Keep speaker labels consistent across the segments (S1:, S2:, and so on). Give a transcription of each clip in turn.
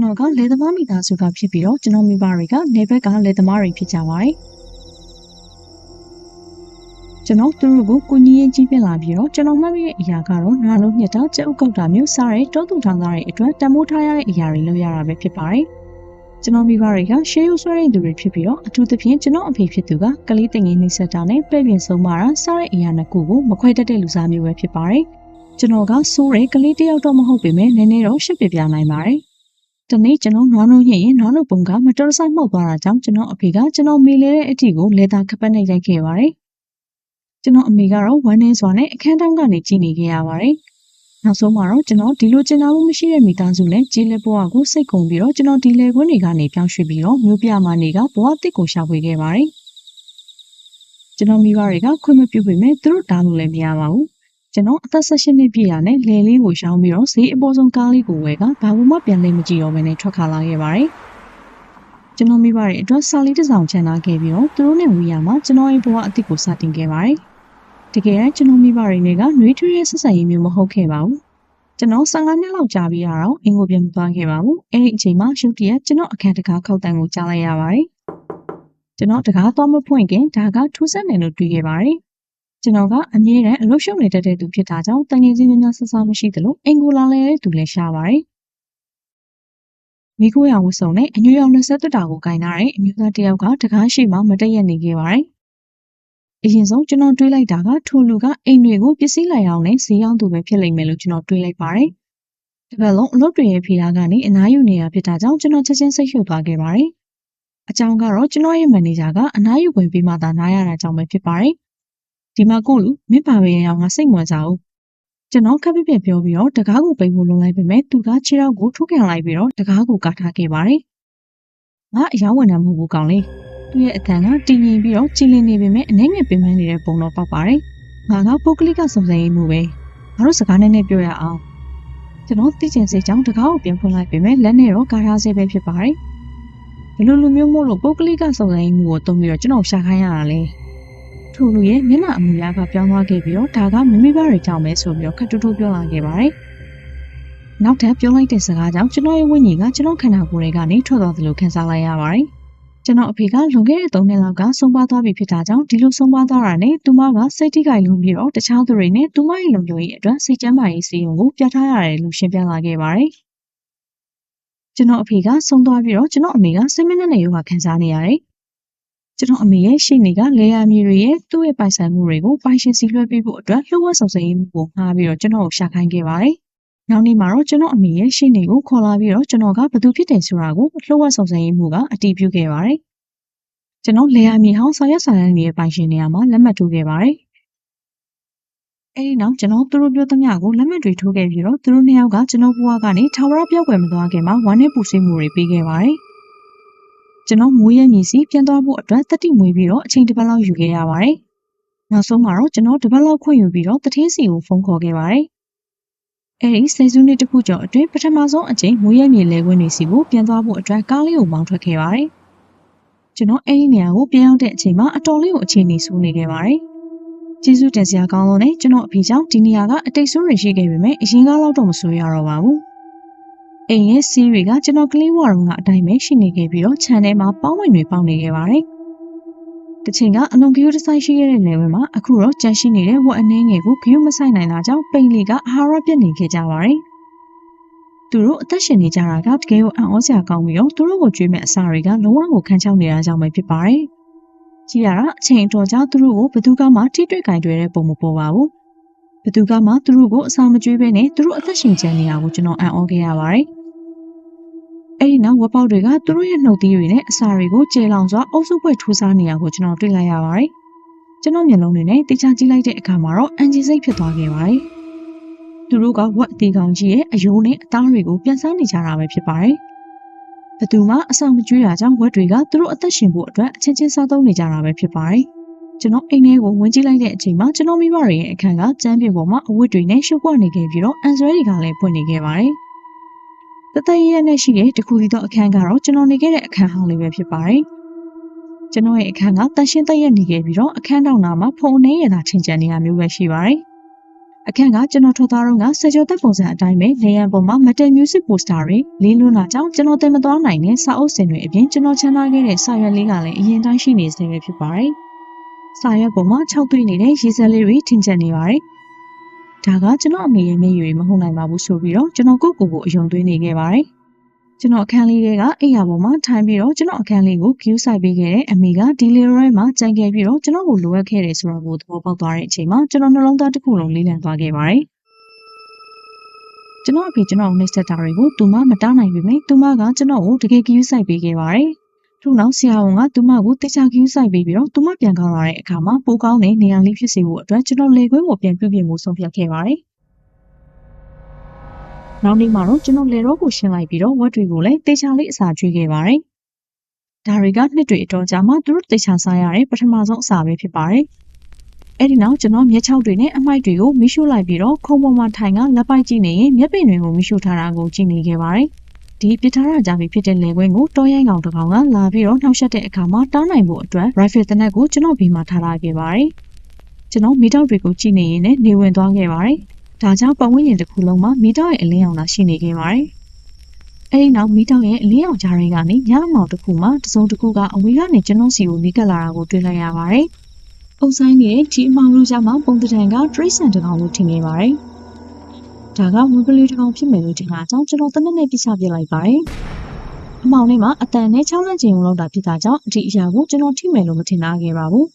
S1: ကျွန်တော်ကလယ်သမားမိသားစုကဖြစ်ပြီးတော့ကျွန်တော်မိဘတွေကနေဘက်ကလယ်သမားတွေဖြစ်ကြပါတယ်ကျွန်တော်သူတို့ကိုကိုကြီးရင်ကြီးပြလာပြီးတော့ကျွန်တော်မှတ်မိတဲ့အရာကတော့နာလုံးညက်တာကြက်ဥကုတ်တာမျိုးစားတဲ့တောသူထောင်သားတွေအတွက်တမိုးထားရတဲ့အရာတွေလုပ်ရတာပဲဖြစ်ပါတယ်ကျွန်တော်မိဘတွေကရှေးရိုးဆွဲတဲ့သူတွေဖြစ်ပြီးတော့အထူးသဖြင့်ကျွန်တော်အဖေဖြစ်သူကကလေးတင်ငယ်နှိမ့်ဆက်တာနဲ့ပဲ့ပြင်ဆုံးမတာစားတဲ့အရာနှစ်ခုကိုမခွဲတတ်တဲ့လူစားမျိုးပဲဖြစ်ပါတယ်ကျွန်တော်ကစိုးတဲ့ကလေးတယောက်တော့မဟုတ်ပေမဲ့နည်းနည်းတော့ရှစ်ပြပြနိုင်ပါတယ်။ ဒီနေ့ကျွန်တော်နွားနှုံးညင်ရင်နွားနှုတ်ပုံကမတော်တဆမှုတ်သွားတာကြောင့်ကျွန်တော်အဖေကကျွန်တော်မေးလဲတဲ့အထီကိုလေသာခပတ်နဲ့ရိုက်ခဲ့ပါတယ်။ကျွန်တော်အမေကတော့ဝမ်းနည်းစွာနဲ့အခန်းတောင်းကနေကြည့်နေခဲ့ရပါတယ်။နောက်ဆုံးမှာတော့ကျွန်တော်ဒီလိုကျင်နာမှုမရှိတဲ့မိသားစုနဲ့ကြေးလက်ဘဝကိုစိတ်ကုန်ပြီးတော့ကျွန်တော်ဒီလေခွန်းတွေကနေပြောင်းရွှေ့ပြီးတော့မြို့ပြမာနေကဘဝတစ်ကိုရှာဖွေခဲ့ပါတယ်။ကျွန်တော်မိဘတွေကခွင့်မပြုပေမဲ့သူတို့တားလို့လည်းမရပါဘူး။ ကျွန်တော်အသက်16နှစ်ပြည့်ရနဲ့လယ်လေးကိုရှောင်းပြီးတော့ဈေးအပေါ်ဆုံးကားလေးကိုဝယ်ကဘာမှမပြန်လဲမကြည့်တော့ဘဲနဲ့ထွက်ခါလာခဲ့ပါတယ်။ကျွန်တော်မိဘတွေအတွက်စာလေးတစ်စောင်ချန်ထားခဲ့ပြီးတော့သူတို့နဲ့ဝီယာမှာကျွန်တော်ရဲ့ဘဝအသစ်ကိုစတင်ခဲ့ပါတယ်။တကယ်တမ်းကျွန်တော်မိဘတွေနဲ့ကနှွေးထွေးရဲ့ဆက်ဆံရေးမျိုးမဟုတ်ခဲ့ပါဘူး။ကျွန်တော်15နှစ်လောက်ကြာပြီးတော့အင်ကိုပြန်မသွားခဲ့ပါဘူး။အဲ့ဒီအချိန်မှာရုတ်တရက်ကျွန်တော်အခန်းတကားခောက်တန်ကိုကြားလိုက်ရပါတယ်။ကျွန်တော်တကားသွားမဖွင့်ခင်ဒါကထူးဆန်းတယ်လို့တွေးခဲ့ပါတယ်။ ကျွန်တော်ကအမြဲတမ်းအလုပ်ရှုပ်နေတတ်တဲ့သူဖြစ်တာကြောင့်တငယ်ချင်းများများဆဆမရှိသလိုအင်ကိုလာလဲတဲ့သူလည်းရှားပါတယ်။မိခိုးရောင်ဝတ်စုံနဲ့အညွှရောင်လက်ဆက်တက်တာကိုကင်ထားတဲ့အမျိုးသားတစ်ယောက်ကတကားရှိမှမတက်ရက်နေခဲ့ပါတယ်။အရင်ဆုံးကျွန်တော်တွေးလိုက်တာကထိုလူကအိမ်တွေကိုပစ္စည်းလိုက်အောင်နဲ့ဈေးရောက်သူပဲဖြစ်လိမ့်မယ်လို့ကျွန်တော်တွေးလိုက်ပါတယ်။တပတ်လုံးအလုပ်တွေရဲ့ဖီလာကနေအနားယူနေတာဖြစ်တာကြောင့်ကျွန်တော်ချက်ချင်းစိတ်ရှုပ်သွားခဲ့ပါတယ်။အကြောင်းကတော့ကျွန်တော်ရဲ့မန်နေဂျာကအနားယူဝင်ပြီးမှသာနားရတာကြောင့်ပဲဖြစ်ပါတယ်။ ဒီမှာကိုလူမင်းပါပဲအောင်ငါစိတ်ဝင်စားဘူး။ကျွန်တော်ခက်ပြပြပြောပြီးတော့တကားကိုပိတ်ဖို့လုံးလိုက်ပေမဲ့သူကခြေထောက်ကိုထိုးခံလိုက်ပြီးတော့တကားကိုကာထားခဲ့ပါတယ်။ငါအယောင်းဝင်တာမဟုတ်ဘူးကောင်လေး။သူ့ရဲ့အတန်ကတည်ငြိမ်ပြီးတော့ကြည်လင်နေပေမဲ့အနေငယ်ပင်ပန်းနေတဲ့ပုံတော့ပေါက်ပါတယ်။ငါကပုတ်ကလိကစုံစမ်းရေးမှုပဲ။ငါတို့စကားနဲ့နဲ့ပြောရအောင်။ကျွန်တော်သိချင်စိတ်ကြောင့်တကားကိုပြန်ဖွင့်လိုက်ပေမဲ့လက်နဲ့တော့ကာထားဆဲပဲဖြစ်ပါတယ်။ဘယ်လိုလူမျိုးမို့လို့ပုတ်ကလိကစုံစမ်းရေးမှုကိုတုံးပြီးတော့ကျွန်တော်ရှာခိုင်းရတာလဲ။ ထို့လူရဲ့မျက်နှာအမူအရာကပြောင်းသွားခဲ့ပြီးတော့ဒါကမိမိဘတွေကြောင့်ပဲဆိုပြီးတော့ခက်တူတူပြောလာခဲ့ပါတယ်။နောက်ထပ်ပြောလိုက်တဲ့စကားကြောင့်ကျွန်တော်ရဲ့ဝိညာဉ်ကကျွန်တော်ခန္ဓာကိုယ်တွေကနေထွက်သွားသလိုခံစားလိုက်ရပါတယ်။ကျွန်တော်အဖေကလွန်ခဲ့တဲ့၃နှစ်လောက်ကဆုံးပါသွားပြီဖြစ်တာကြောင့်ဒီလိုဆုံးပါသွားတာနဲ့သူမကစိတ်ထိခိုက်လွန်ပြီးတော့တခြားသူတွေနဲ့သူမရဲ့လုံခြုံရေးအတွက်စိတ်ကျန်းမာရေးစီရင်ကိုပြထားရတယ်လို့ရှင်းပြလာခဲ့ပါတယ်။ကျွန်တော်အဖေကဆုံးသွားပြီးတော့ကျွန်တော်အမေကစိတ်မနှက်နဲ့ယောဂခံစားနေရတယ်။ ကျွန်တော်အမေရဲ့ရှိနေကလေယာမြေတွေရဲ့သူ့ရဲ့ပိုင်ဆိုင်မှုတွေကိုပိုင်ရှင်စီလွှဲပေးဖို့အတွက်လှုပ်ဝက်ဆောင်စရေးမှုကိုငှားပြီးတော့ကျွန်တော်ကိုရှာခိုင်းခဲ့ပါတယ်။နောက်နေ့မှာတော့ကျွန်တော်အမေရဲ့ရှင်းနေကိုခေါ်လာပြီးတော့ကျွန်တော်ကဘသူဖြစ်တယ်ဆိုတာကိုလှုပ်ဝက်ဆောင်စရေးမှုကအတည်ပြုခဲ့ပါတယ်။ကျွန်တော်လေယာမြေဟောင်းဆောင်ရွက်ဆောင်ရွက်နေတဲ့ပိုင်ရှင်နေရာမှာလက်မှတ်ထိုးခဲ့ပါတယ်။အဲဒီနောက်ကျွန်တော်သူတို့ပြောသမျှကိုလက်မှတ်တွေထိုးခဲ့ပြီးတော့သူတို့နှစ်ယောက်ကကျွန်တော်ဘဝကနေထာဝရပြောက်ွယ်မသွားခင်မှာဝမ်းနဲ့ပူဆွေးမှုတွေပေးခဲ့ပါတယ်။ ကျွန်တော်မွေးရမြေစီပြန်သွားဖို့အတွက်တတိမွေးပြီးတော့အချိန်တစ်ပတ်လောက်ယူခဲ့ရပါတယ်။နောက်ဆုံးမှာတော့ကျွန်တော်တစ်ပတ်လောက်ခွင့်ယူပြီးတော့တထေးစီကိုဖုန်းခေါ်ခဲ့ပါတယ်။အဲဒီဆယ်စုနှစ်တခုကျော်အတွင်းပထမဆုံးအကြိမ်မွေးရမြေလဲခွင့်တွေစီကိုပြန်သွားဖို့အတွက်ကားလေးကိုမောင်းထွက်ခဲ့ပါတယ်။ကျွန်တော်အဲဒီနေရာကိုပြန်ရောက်တဲ့အချိန်မှာအတော်လေးကိုအခြေအနေဆိုးနေခဲ့ပါတယ်။ကျေးဇူးတင်စရာကောင်းလို့နဲ့ကျွန်တော်အဖေကြောင့်ဒီနေရာကအတိတ်ဆိုးတွေရှိခဲ့ပေမဲ့အရင်ကလောက်တော့မဆိုးရတော့ပါဘူး။ အိမ်ရဲ့စီးတွေကကျွန်တော်ကလေးဘဝတုန်းကအတိုင်းပဲရှိနေခဲ့ပြီးတော့ခြံထဲမှာပေါင်းဝင်တွေပေါင်းနေခဲ့ပါတယ်။တစ်ချိန်ကအလွန်ဂရုတစိုက်ရှိခဲ့တဲ့နေဝင်မှာအခုတော့ကြန့်ရှိနေတဲ့ဝက်အနှင်းငယ်ကိုဂရုမဆိုင်နိုင်တာကြောင့်ပိန်လီကအာဟာရပြတ်နေခဲ့ကြပါတယ်။သူတို့အသက်ရှင်နေကြတာကတကယ်ကိုအံ့ဩစရာကောင်းပြီးတော့သူတို့ကိုကြွေးမဲ့အစာတွေကလုံးဝကိုခန်းချောက်နေတာကြောင့်ပဲဖြစ်ပါတယ်။ကြည့်ရတာအချိန်အတော်ကြာသူတို့ကိုဘသူကမှထိတွေ့ကင်တွေ့တဲ့ပုံမပေါ်ပါဘူး။ဘသူကမှသူတို့ကိုအစာမကျွေးဘဲနဲ့သူတို့အသက်ရှင်ကြနေတာကိုကျွန်တော်အံ့ဩခဲ့ရပါတယ်။ အဲ့ဒီနောက်ဝက်ပေါက်တွေကသူတို့ရဲ့နှုတ်သီးတွေနဲ့အစာတွေကိုကျေလောင်စွာအုပ်စုပွဲထိုးစားနေတာကိုကျွန်တော်တွေ့လိုက်ရပါတယ်။ကျွန်တော်မျက်လုံးတွေနဲ့တေချာကြည့်လိုက်တဲ့အခါမှာတော့အန်ဂျီစိတ်ဖြစ်သွားခဲ့ပါတယ်။သူတို့ကဝက်အသေးကောင်ကြီးရဲ့အယိုးနဲ့အသားတွေကိုပြန်စားနေကြတာပဲဖြစ်ပါတယ်။ဘသူမှအစာမကျွေးတာကြောင့်ဝက်တွေကသူတို့အသက်ရှင်ဖို့အတွက်အချင်းချင်းစားသုံးနေကြတာပဲဖြစ်ပါတယ်။ကျွန်တော်အိမ်ထဲကိုဝင်ကြည့်လိုက်တဲ့အချိန်မှာကျွန်တော်မိဘတွေရဲ့အခန်းကကျမ်းပြင်ပေါ်မှာအဝတ်တွေနဲ့ရှုပ်ပွားနေခဲ့ပြီးတော့အန်ဆွဲတွေကလည်းပွင့်နေခဲ့ပါတယ်။ တသက်ရရနဲ့ရှိတဲ့တခုတည်းသောအခန်းကတော့ကျွန်တော်နေခဲ့တဲ့အခန်းဟောင်းလေးပဲဖြစ်ပါတယ်။ကျွန်တော်ရဲ့အခန်းကတန်ရှင်းသက်ရက်နေခဲ့ပြီးတော့အခန်းတောင်နာမှာဖုံအနေရတာထင်ကြံနေတာမျိုးပဲရှိပါတယ်။အခန့်ကကျွန်တော်ထွက်သွားတော့ကဆယ်ကျော်သက်ပုံစံအတိုင်းပဲလေယာဉ်ပေါ်မှာမတယ် music poster တွေလေးလွန်းလာကြောင်းကျွန်တော်တင်မသွားနိုင်တဲ့စာအုပ်စင်တွေအပြင်ကျွန်တော်ချမ်းသာခဲ့တဲ့စာရွက်လေးကလည်းအရင်တိုင်းရှိနေစေပဲဖြစ်ပါတယ်။စာရွက်ပေါ်မှာ၆သွေးနေတဲ့ရေးစက်လေးတွေထင်ကျက်နေပါတယ်။ ဒါကကျွန်တော်အမေရဲ့မျက်ရည်မဟုတ်နိုင်ပါဘူးဆိုပြီးတော့ကျွန်တော်ကိုယ့်ကိုယ်ကိုအယုံသွင်းနေခဲ့ပါတယ်။ကျွန်တော်အခန်းလေးတွေကအိယာပေါ်မှာထိုင်ပြီးတော့ကျွန်တော်အခန်းလေးကို queue ဆိုင်ပေးခဲ့တဲ့အမေကဒီလီရိုမှာကြံခဲ့ပြီးတော့ကျွန်တော်ကိုလိုအပ်ခဲ့တယ်ဆိုတော့ကိုသဘောပေါက်သွားတဲ့အချိန်မှာကျွန်တော်နှလုံးသားတစ်ခုလုံးလေးလံသွားခဲ့ပါတယ်။ကျွန်တော်အဖေကျွန်တော်နှိပ်စက်တာတွေကိုသူမမတားနိုင်ပေမဲ့သူမကကျွန်တော်ကိုတကယ် queue ဆိုင်ပေးခဲ့ပါတယ်။ ထို့နောက်ဆရာဝန်ကသူမကိုတေချာ queue ဆိုင်ပေးပြီးတော့သူမပြန်ကောင်းလာတဲ့အခါမှာပိုကောင်းတဲ့နေရာလေးဖြစ်စေဖို့အတွက်ကျွန်တော်လေခွင်းကိုပြန်ပြုပြင်မှုဆုံးဖြတ်ခဲ့ပါတယ်။နောက်နေ့မှာတော့ကျွန်တော်လေတော့ကိုရှင်းလိုက်ပြီးတော့ဝက်တွေကိုလည်းတေချာလေးအစာကျွေးခဲ့ပါတယ်။ဒါတွေကနှစ်တွေအတော်ကြာမှသူတို့တေချာစားရတဲ့ပထမဆုံးအစာပဲဖြစ်ပါတယ်။အဲ့ဒီနောက်ကျွန်တော်မျက်ခြောက်တွေနဲ့အမိုက်တွေကိုမိရှို့လိုက်ပြီးတော့ခုံပေါ်မှာထိုင်ကလက်ပိုက်ကြည့်နေရင်မျက်ပင်တွေကိုမိရှို့ထားတာကိုကြည့်နေခဲ့ပါတယ်။ ဒီပစ်ထားရကြပြီဖြစ်တဲ့လေခွင်းကိုတောရိုင်းကောင်တစ်ကောင်ကလာပြီးတော့နှောက်ယှက်တဲ့အခါမှာတားနိုင်ဖို့အတွက် rifle တနက်ကိုကျွန်တော်ဘေးမှာထားထားခဲ့ပါတယ်။ကျွန်တော်မိတောက်တွေကိုကြည့်နေရင်လည်းနေဝင်သွားခဲ့ပါတယ်။ဒါကြောင့်ပတ်ဝန်းကျင်တစ်ခုလုံးမှာမီတောက်ရဲ့အလင်းရောင်သာရှိနေခဲ့ပါတယ်။အဲဒီနောက်မီတောက်ရဲ့အလင်းရောင်ကြားတွေကနေညမောင်တစ်ခုမှာတစုံတစ်ခုကအဝေးကနေကျွန်တော်စီကိုနီးကပ်လာတာကိုတွေ့လိုက်ရပါတယ်။အုပ်ဆိုင်နေတဲ့ဒီအမောင်လူကြားမှာပုံတံက trace ဆန်တစ်ကောင်လို့ထင်ခဲ့ပါတယ်။ ဒါကဝင်ပလီတစ်ကောင်ဖြစ်မယ်လို့ထင်တာကြောင့်ကျွန်တော်တနက်နေ့ပြချပြလိုက်ပါတယ်။အမောင်လေးမှာအတန်နဲ့ချောင်းလန့်ခြင်းလောက်တာဖြစ်တာကြောင့်အဒီအရာကိုကျွန်တော်ထိမယ်လို့မထင်တာခဲ့ပါဘူး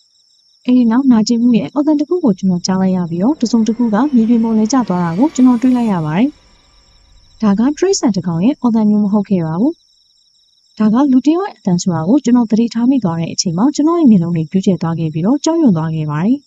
S1: ။အဲဒီနောက်နာကျင်မှုရဲ့အော်တန်တစ်ခုကိုကျွန်တော်ကြားလိုက်ရပြီးတော့တစုံတစ်ခုကမြေပြင်ပေါ်လဲကျသွားတာကိုကျွန်တော်တွေ့လိုက်ရပါတယ်။ဒါက trace ဆန်တစ်ကောင်ရဲ့အော်တန်မျိုးမဟုတ်ခဲ့ပါဘူး။ဒါကလူတယောက်ရဲ့အတန်ဆိုတာကိုကျွန်တော်သတိထားမိသွားတဲ့အချိန်မှာကျွန်တော်ရဲ့မျက်လုံးတွေပြည့်ကျက်သွားခဲ့ပြီးတော့ကြောက်ရွံ့သွားခဲ့ပါတယ်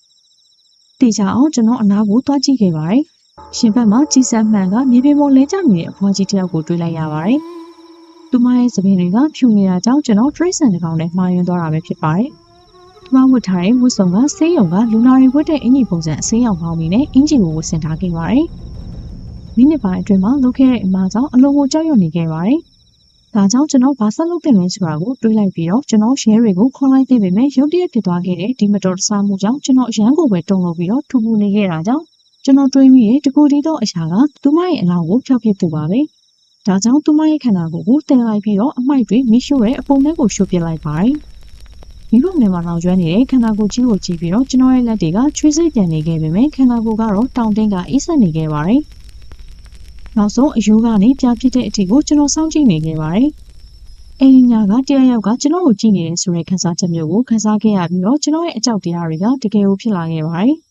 S1: ။တေချာအောင်ကျွန်တော်အနားကိုသွားကြည့်ခဲ့ပါတယ်။ ရှင်ဘက်မှာကြီးစံမှန်ကမြေပြင်ပေါ်လဲကျနေတဲ့အဖွားကြီးတစ်ယောက်ကိုတွေ့လိုက်ရပါတယ်။သူမရဲ့သပင်တွေကဖြူနေတာကြောင့်ကျွန်တော် trace ဆန်တစ်ကောင်နဲ့မှားယွင်းသွားတာပဲဖြစ်ပါတယ်။။ကျမဝတ်ထားတဲ့ဝတ်စုံကဆေးရုံကလူနာတွေဝတ်တဲ့အင်ကြီးပုံစံအဆေးရောင်ပေါင်းပြီးနဲ့အင်ဂျီကိုဝတ်ဆင်ထားခဲ့ပါတယ်။မိနစ်ပိုင်းအတွင်းမှာလုပ်ခဲ့တဲ့အမှားကြောင့်အလုံးကိုကြောက်ရွံ့နေခဲ့ပါတယ်။ဒါကြောင့်ကျွန်တော်ဘာဆက်လုပ်သင့်လဲဆိုတာကိုတွေးလိုက်ပြီးတော့ကျွန်တော်ရဲတွေကိုခေါ်လိုက်သေးပေမဲ့ရုတ်တရက်ဖြစ်သွားခဲ့တဲ့ဒီမတော်တဆမှုကြောင့်ကျွန်တော်အရန်ကိုပဲတုံလို့ပြီးတော့ထူပူနေခဲ့တာကြောင့် ကျွန်တော်တွေးမိရဲ့တကူတီတော့အရာကသူမရဲ့အလောင်းကိုဖျောက်ပစ်သူပါပဲ။ဒါကြောင့်သူမရဲ့ခန္ဓာကိုယ်ကိုတင်လိုက်ပြီးတော့အမိုက်တွေမိရှို့ရဲ့အပုံထဲကိုရှို့ပစ်လိုက်ပါတယ်။မိဘနဲ့မှာလောင်ကျွမ်းနေတဲ့ခန္ဓာကိုယ်ကြီးကိုကြည့်ပြီးတော့ကျွန်တော်ရဲ့လက်တွေကချွေးစိတ်ပြန်နေခဲ့ပေမဲ့ခန္ဓာကိုယ်ကတော့တောင်တင်းကအေးဆက်နေခဲ့ပါတယ်။နောက်ဆုံးအယူကနေပြဖြစ်တဲ့အထိကိုကျွန်တော်စောင့်ကြည့်နေခဲ့ပါတယ်။အဲဒီညကတရယောက်ကကျွန်တော်ကိုကြည့်နေတဲ့ဆိုတဲ့ခန်းစားချက်မျိုးကိုခန်းစားခဲ့ရပြီးတော့ကျွန်တော်ရဲ့အကြောက်တရားတွေကတကယ်ကိုဖြစ်လာခဲ့ပါတယ်။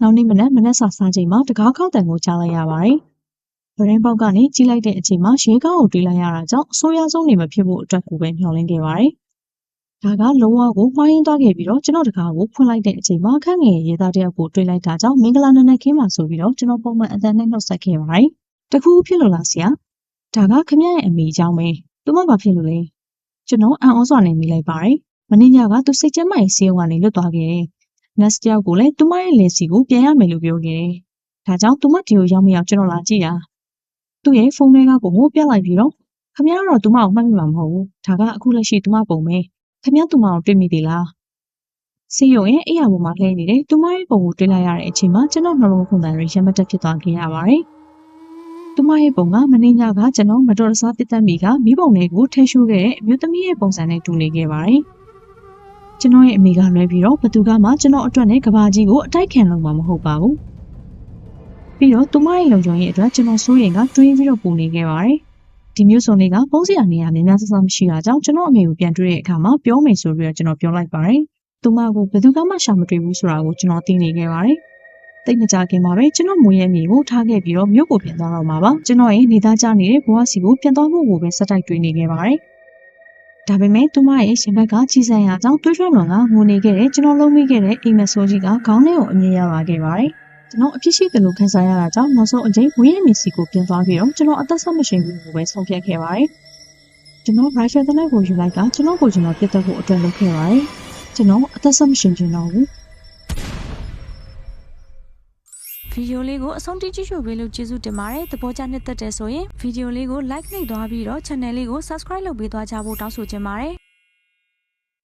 S1: နောက်နေ့မနက်မနက်စာစားချိန်မှာတကားခောက်တန်ကိုကြားလိုက်ရပါတယ်။ဗရင်ပေါက်ကနေကြီးလိုက်တဲ့အချိန်မှာရေကောင်းကိုတွေးလိုက်ရတာကြောင့်အဆိုးရဆုံးနေမဖြစ်ဖို့အတွက်ကိုပဲမျှော်လင့်ခဲ့ပါတယ်။ဒါကလုံးဝကိုမှားယွင်းသွားခဲ့ပြီးတော့ကျွန်တော်တကားကိုဖွင့်လိုက်တဲ့အချိန်မှာခန့်ငယ်ရေးသားတယောက်ကိုတွေ့လိုက်တာကြောင့်မင်္ဂလာနံနက်ခင်းမှာဆိုပြီးတော့ကျွန်တော်ပုံမှန်အတန်နဲ့နှုတ်ဆက်ခဲ့ပါတယ်။တခုဖြစ်လို့လားဆရာ။ဒါကခမရရဲ့အမေအကြောင်းပဲ။သူမဘာဖြစ်လို့လဲ။ကျွန်တော်အံ့ဩစွာနဲ့မိလိုက်ပါတယ်။မင်းညကသူစိတ်ကျမ်းမာရေးဆေးရုံကနေလွတ်သွားခဲ့တယ်။ nurse တယောက်ကိုလည်းသူမရဲ့လက်စီကိုပြန်ရမယ်လို့ပြောခဲ့တယ်။ဒါကြောင့်သူမဒီကိုရောက်မရောက်ကျွန်တော်လာကြည့်တာ။သူ့ရဲ့ဖုန်းထဲကပုံကိုပြလိုက်ပြီးတော့ခမရတော့သူမကိုမှတ်မိမှာမဟုတ်ဘူး။ဒါကအခုလက်ရှိသူမပုံပဲ။ခင်ဗျားသူမအောင်တွေ့မိသေးလားစေယုံရဲ့အိယာပေါ်မှာလှည့်နေတယ်သူမရဲ့ပုံကိုတွေ့လိုက်ရတဲ့အချိန်မှာကျွန်တော်နှလုံးခုန်တန်တွေရမတက်ဖြစ်သွားခဲ့ရပါတယ်သူမရဲ့ပုံကမင်းညကကျွန်တော်မတော်တဆပစ်သက်မိကမိဘုံလေးကိုထဲရှိုးခဲ့တဲ့အမျိုးသမီးရဲ့ပုံစံနဲ့တူနေခဲ့ပါတယ် ကျွန်တော်ရဲ့အမေကလွဲပြီးတော့ဘသူကမှကျွန်တော်အတွက်နဲ့ကဘာကြီးကိုအတိုက်ခံလို့မှမဟုတ်ပါဘူးပြီးတော့သူမရဲ့လုံခြုံရေးအတွက်ကျွန်တော်စိုးရိမ်ကတွေးပြီးတော့ပူနေခဲ့ပါတယ်ဒီမျိုးစုံတွေကပုံးစရာနေရာများများဆဆမရှိတာကြောင့်ကျွန်တော်အမေကိုပြန်တွေ့တဲ့အခါမှာပြောမယ်ဆိုပြီးတော့ကျွန်တော်ပြောလိုက်ပါတယ်။သူမကိုဘယ်သူကမှရှာမတွေ့ဘူးဆိုတာကိုကျွန်တော်သိနေခဲ့ပါတယ်။တိတ်မကြခင်မှာပဲကျွန်တော်မွေးရမြေကိုထားခဲ့ပြီးတော့မြို့ကိုပြန်သွားတော့မှာပါ။ကျွန်တော်ရဲ့နေသားကြနေတဲ့ဘဝစီကိုပြန်သွားဖို့ကိုပဲစက်တိုက်တွေးနေခဲ့ပါတယ်။ ဒါပေမဲ့သူမရဲ့ရှင်ဘက်ကကြီးစံရကြောင့်တွေးထွန်းလွန်ကငိုနေခဲ့တဲ့ကျွန်တော်လုံးမိခဲ့တဲ့အိမ်မဆိုးကြီးကခေါင်းထဲကိုအမြင်ရလာခဲ့ပါတယ်။ကျွန်တော်အဖြစ်ရှိတယ်လို့ခံစားရတာကြောင့်နောက်ဆုံးအချိန်ဝင်းရမီစီကိုပြန်သွားပြီးတော့ကျွန်တော်အသက်ဆက်မရှိဘူးလို့ပဲဆုံးဖြတ်ခဲ့ပါတယ်။ကျွန်တော် rifle တဲ့ကိုယူလိုက်ကကျွန်တော်ကိုကျွန်တော်ပြတ်သက်ဖို့အတွက်လုပ်ခဲ့ပါတယ်။ကျွန်တော်အသက်ဆက်မရှိချင်တော့ဘူး။ ဗီဒီယိုလေးကိုအဆုံးထိကြည့်ရှုပေးလို့ကျေးဇူးတင်ပါတယ်။သဘောကျနှစ်သက်တယ်ဆိုရင်ဗီဒီယိုလေးကို like နှိပ်သွားပြီးတော့ channel လေးကို subscribe လုပ်ပေးသွားကြဖို့တောင်းဆိုချင်ပါတယ်